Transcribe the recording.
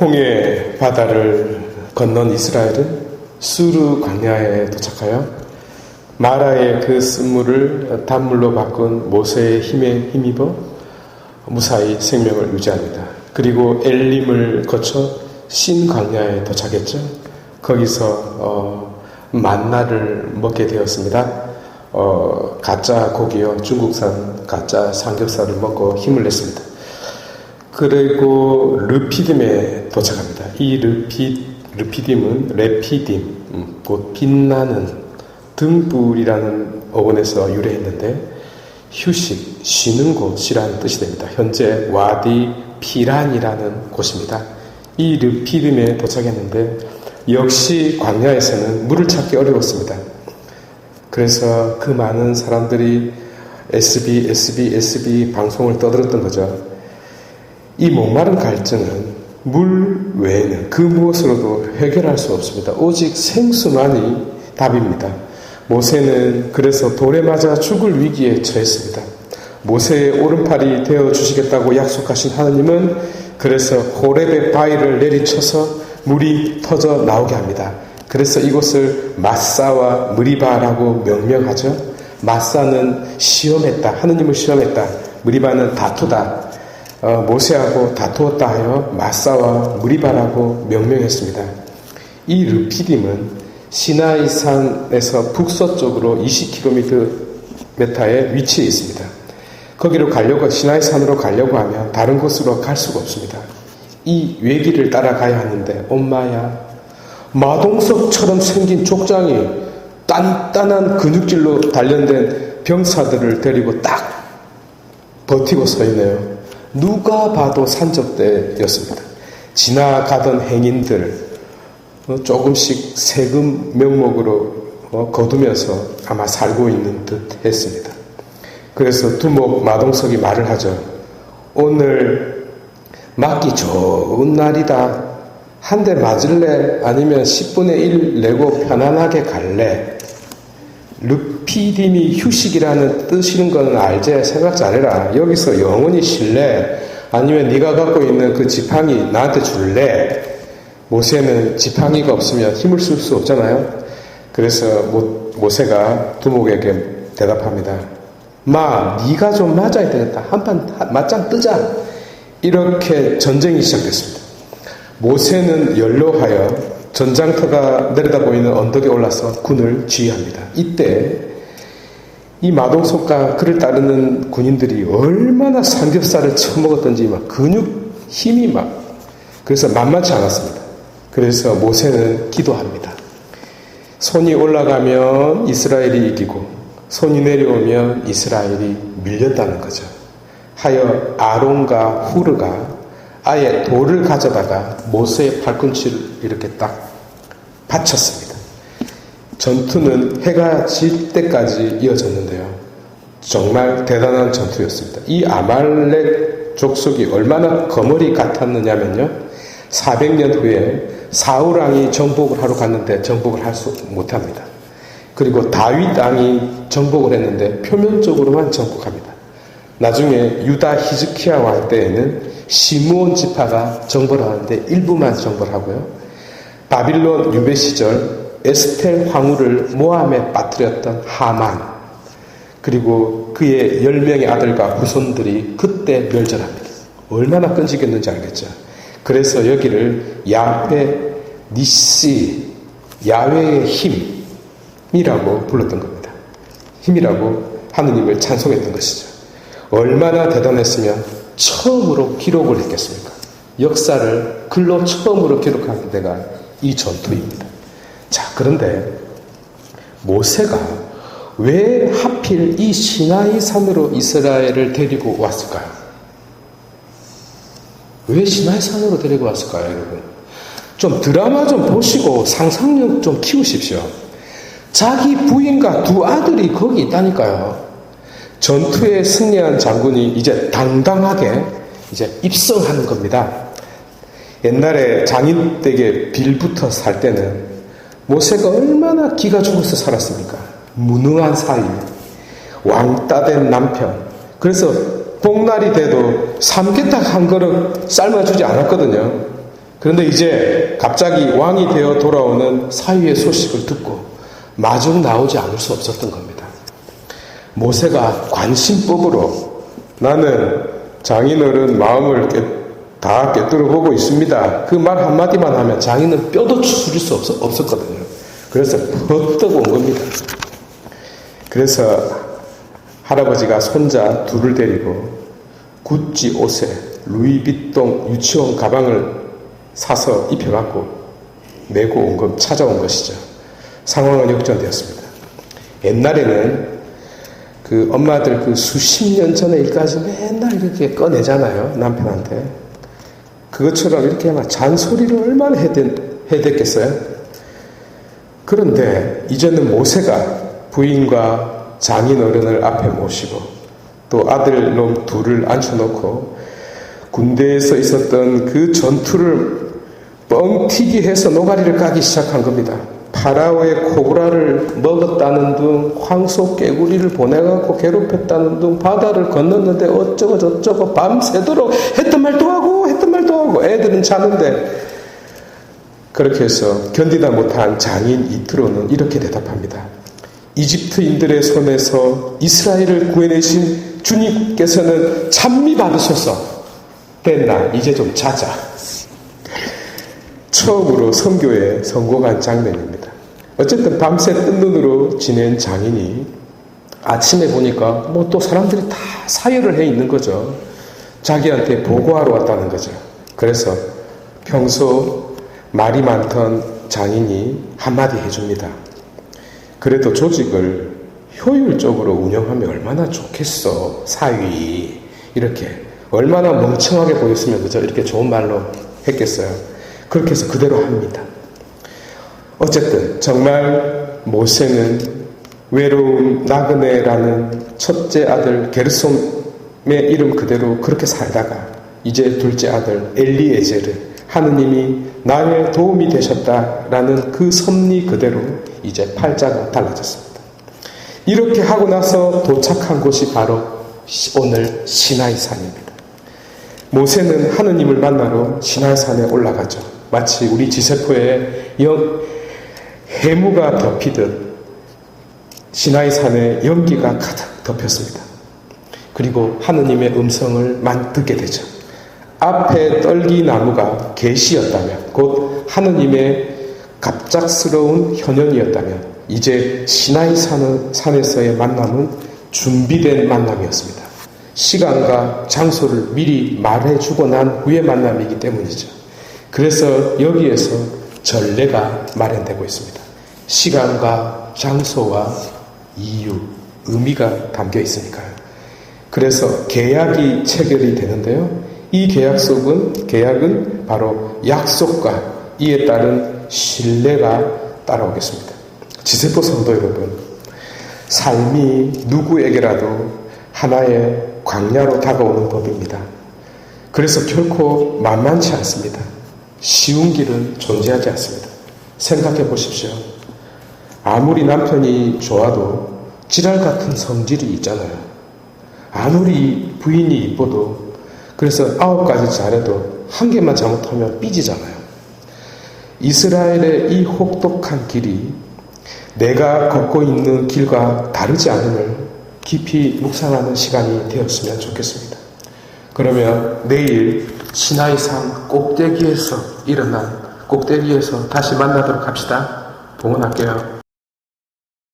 홍해 바다를 건넌 이스라엘은 수르 광야에 도착하여 마라의 그 쓴물을 단물로 바꾼 모세의 힘에 힘입어 무사히 생명을 유지합니다. 그리고 엘림을 거쳐 신 광야에 도착했죠. 거기서 어, 만나를 먹게 되었습니다. 어, 가짜 고기요, 중국산 가짜 삼겹살을 먹고 힘을 냈습니다. 그리고 르피딤에 도착합니다. 이 르피, 르피딤은 레피딤, 음, 곧 빛나는 등불이라는 어원에서 유래했는데 휴식, 쉬는 곳이라는 뜻이 됩니다. 현재 와디 피란이라는 곳입니다. 이 르피딤에 도착했는데 역시 광야에서는 물을 찾기 어려웠습니다. 그래서 그 많은 사람들이 SB, SB, SB 방송을 떠들었던 거죠. 이 목마른 갈증은 물 외에는 그 무엇으로도 해결할 수 없습니다. 오직 생수만이 답입니다. 모세는 그래서 돌에 맞아 죽을 위기에 처했습니다. 모세의 오른팔이 되어 주시겠다고 약속하신 하나님은 그래서 호렙의 바위를 내리쳐서 물이 터져 나오게 합니다. 그래서 이곳을 마사와 무리바라고 명명하죠. 마사는 시험했다. 하느님을 시험했다. 무리바는 다투다. 어, 모세하고 다투었다 하여 마사와 무리바라고 명명했습니다. 이 르피딤은 시나이 산에서 북서쪽으로 20km에 위치해 있습니다. 거기로 가려고 시나이 산으로 가려고 하면 다른 곳으로 갈 수가 없습니다. 이 외길을 따라가야 하는데 엄마야 마동석처럼 생긴 족장이 단단한 근육질로 단련된 병사들을 데리고 딱 버티고 서 있네요. 누가 봐도 산적대였습니다. 지나가던 행인들 어, 조금씩 세금 명목으로 어, 거두면서 아마 살고 있는 듯 했습니다. 그래서 두목 마동석이 말을 하죠. 오늘 맞기 좋은 날이다. 한 대 맞을래? 아니면 10분의 1 내고 편안하게 갈래? 르피딤이 휴식이라는 뜻이는 건 알제 생각 잘해라. 여기서 영원히 쉴래? 아니면 네가 갖고 있는 그 지팡이 나한테 줄래? 모세는 지팡이가 없으면 힘을 쓸 수 없잖아요. 그래서 모, 모세가 두목에게 대답합니다. 마, 네가 좀 맞아야 되겠다. 한판 맞짱 뜨자. 이렇게 전쟁이 시작됐습니다. 모세는 연로하여 전장터가 내려다 보이는 언덕에 올라서 군을 지휘합니다. 이때 이 마동석과 그를 따르는 군인들이 얼마나 삼겹살을 처먹었던지 막 근육 힘이 막 그래서 만만치 않았습니다. 그래서 모세는 기도합니다. 손이 올라가면 이스라엘이 이기고 손이 내려오면 이스라엘이 밀렸다는 거죠. 하여 아론과 후르가 아예 돌을 가져다가 모세의 팔꿈치를 이렇게 딱 받쳤습니다. 전투는 해가 질 때까지 이어졌는데요. 정말 대단한 전투였습니다. 이 아말렉 족속이 얼마나 거머리 같았느냐면요. 400년 후에 사우랑이 정복을 하러 갔는데 정복을 할 수 못합니다. 그리고 다윗 왕이 정복을 했는데 표면적으로만 정복합니다. 나중에 유다 히즈키야 왕 때에는 시므온 지파가 정벌을 하는데 일부만 정벌 하고요. 바빌론 유배 시절 에스텔 황후를 모함에 빠뜨렸던 하만 그리고 그의 열명의 아들과 후손들이 그때 멸절합니다. 얼마나 끈질겼는지 알겠죠. 그래서 여기를 야훼 니시 야훼의 힘이라고 불렀던 겁니다. 힘이라고 하느님을 찬송했던 것이죠. 얼마나 대단했으면 처음으로 기록을 했겠습니까? 역사를 글로 처음으로 기록한 데가 이 전투입니다. 자, 그런데 모세가 왜 하필 이 시나이 산으로 이스라엘을 데리고 왔을까요? 왜 시나이 산으로 데리고 왔을까요, 여러분? 좀 드라마 좀 보시고 상상력 좀 키우십시오. 자기 부인과 두 아들이 거기 있다니까요. 전투에 승리한 장군이 이제 당당하게 이제 입성하는 겁니다. 옛날에 장인 댁에 빌부터 살 때는 모세가 얼마나 기가 죽어서 살았습니까? 무능한 사위, 왕따 된 남편. 그래서 복날이 돼도 삼계탕 한 그릇 삶아주지 않았거든요. 그런데 이제 갑자기 왕이 되어 돌아오는 사위의 소식을 듣고 마중 나오지 않을 수 없었던 겁니다. 모세가 관심법으로 나는 장인어른 마음을 깨, 다 깨뜨려 보고 있습니다. 그 말 한마디만 하면 장인은 뼈도 추스릴 수 없, 없었거든요. 그래서 버떡 온 겁니다. 그래서 할아버지가 손자 둘을 데리고 구찌 옷에 루이비통 유치원 가방을 사서 입혀갖고 메고 온 것, 찾아온 것이죠. 상황은 역전되었습니다. 옛날에는 그 엄마들 그 수십 년 전의 일까지 맨날 이렇게 꺼내잖아요. 남편한테. 그것처럼 이렇게 막 잔소리를 얼마나 해댔, 해댔겠어요? 그런데 이제는 모세가 부인과 장인 어른을 앞에 모시고 또 아들 놈 둘을 앉혀놓고 군대에서 있었던 그 전투를 뻥튀기 해서 노가리를 까기 시작한 겁니다. 파라오의 코브라를 먹었다는 둥, 황소 깨구리를 보내갖고 괴롭혔다는 둥, 바다를 건넜는데 어쩌고 저쩌고 밤새도록 했던 말도 하고 했던 말도 하고 애들은 자는데 그렇게 해서 견디다 못한 장인 이트로는 이렇게 대답합니다. 이집트인들의 손에서 이스라엘을 구해내신 주님께서는 찬미 받으셔서 됐나 이제 좀 자자. 처음으로 선교에 성공한 장면입니다. 어쨌든 밤새 뜬 눈으로 지낸 장인이 아침에 보니까 뭐 또 사람들이 다 사열을 해 있는 거죠. 자기한테 보고하러 왔다는 거죠. 그래서 평소 말이 많던 장인이 한마디 해줍니다. 그래도 조직을 효율적으로 운영하면 얼마나 좋겠어, 사위. 이렇게. 얼마나 멍청하게 보였으면 그저 이렇게 좋은 말로 했겠어요. 그렇게 해서 그대로 합니다. 어쨌든 정말 모세는 외로운 나그네라는 첫째 아들 게르솜의 이름 그대로 그렇게 살다가 이제 둘째 아들 엘리에제르 하느님이 나의 도움이 되셨다라는 그 섭리 그대로 이제 팔자가 달라졌습니다. 이렇게 하고 나서 도착한 곳이 바로 오늘 시나이산입니다. 모세는 하느님을 만나러 시나이산에 올라가죠. 마치 우리 지세포에 영, 해무가 덮이듯 시나이 산에 연기가 가득 덮였습니다. 그리고 하느님의 음성을 만 듣게 되죠. 앞에 떨기 나무가 계시였다면, 곧 하느님의 갑작스러운 현현이었다면, 이제 시나이 산에서의 만남은 준비된 만남이었습니다. 시간과 장소를 미리 말해주고 난 후의 만남이기 때문이죠. 그래서 여기에서 전례가 마련되고 있습니다. 시간과 장소와 이유, 의미가 담겨 있으니까요. 그래서 계약이 체결이 되는데요. 이 계약 속은, 계약은 바로 약속과 이에 따른 신뢰가 따라오겠습니다. 지세포 성도 여러분, 삶이 누구에게라도 하나의 광야로 다가오는 법입니다. 그래서 결코 만만치 않습니다. 쉬운 길은 존재하지 않습니다. 생각해 보십시오. 아무리 남편이 좋아도 지랄 같은 성질이 있잖아요. 아무리 부인이 이뻐도 그래서 아홉 가지 잘해도 한 개만 잘못하면 삐지잖아요. 이스라엘의 이 혹독한 길이 내가 걷고 있는 길과 다르지 않음을 깊이 묵상하는 시간이 되었으면 좋겠습니다. 그러면 내일 시나이산 꼭대기에서 일어난 꼭대기에서 다시 만나도록 합시다. 봉헌할게요.